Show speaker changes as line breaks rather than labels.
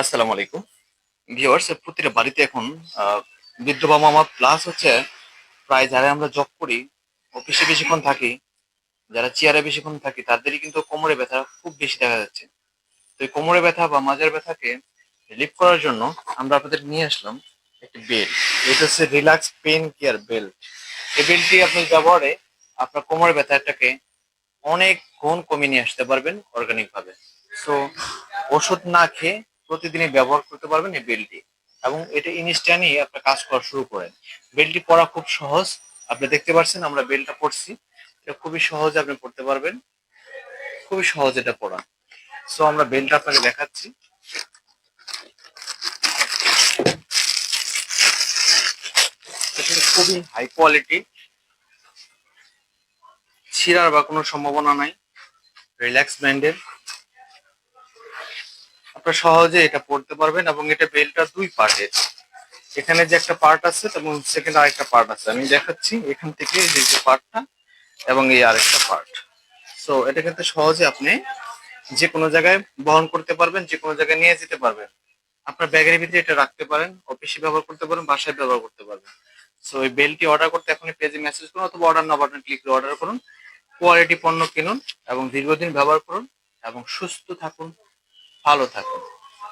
আসসালামু আলাইকুম। ভিউয়ার্স প্রতিটা বাড়িতে এখন বৃদ্ধ বাবা মা প্লাস হচ্ছে প্রায় যারা আমরা জব করি অফিসে বেশিক্ষণ থাকি, যারা চেয়ারে বেশিক্ষণ থাকি, তাদেরই কিন্তু কোমরে ব্যথা খুব বেশি দেখা যাচ্ছে। তো এই কোমরে ব্যথা বা মাজার ব্যথাকে রিলিফ করার জন্য আমরা আপনাদের নিয়ে আসলাম একটি বেল্ট এটা হচ্ছে রিল্যাক্স পেন কেয়ার বেল্ট এই বেল্টটি আপনি ব্যবহারে আপনার কোমরের ব্যথাটাকে অনেক গুণ কমিয়ে নিয়ে আসতে পারবেন অর্গানিক ভাবে। সো ওষুধ না খেয়ে প্রতিদিনই ব্যবহার করতে পারবেন এই বেল্টটি এবং এটা ইনস্ট্যান্টই আপনার কাজ করা শুরু করেন। বেল্টটি পরা খুব সহজ। আপনি দেখতে পাচ্ছেন আমরা বেল্টটা পরছি। এটা খুবই সহজ আপনি পড়তে পারবেন। খুবই সহজ এটা পড়া। সো আমরা বেল্টটা আপনাকে দেখাচ্ছি। খুবই হাই কোয়ালিটি ছিঁড়ার বা কোনো সম্ভাবনা নাই। রিল্যাক্স ব্র্যান্ডের আপনারা সহজে এটা পড়তে পারবেন এবং এটা বেল্টটা দুই পার্টের এখানে যে একটা পার্ট আছে এবং সেকেন্ড আরেকটা পার্ট আছে। আমি দেখাচ্ছি এখান থেকে এই যে পার্টটা এবং এই আরেকটা পার্ট। সো এটা কিন্তু সহজে আপনি যে কোনো জায়গায় বহন করতে পারবেন, যে কোনো জায়গায় নিয়ে যেতে পারবেন। আপনার ব্যাগের ভিতরে এটা রাখতে পারেন অফিসে ব্যবহার করতে পারেন, বাসায় ব্যবহার করতে পারবেন। সো এই বেলটি অর্ডার করতে এখন পেজে মেসেজ করুন অথবা অর্ডার না বাটন ক্লিক করে অর্ডার করুন। কোয়ালিটি পণ্য কিনুন এবং দীর্ঘদিন ব্যবহার করুন এবং সুস্থ থাকুন। ভালো থাকুন।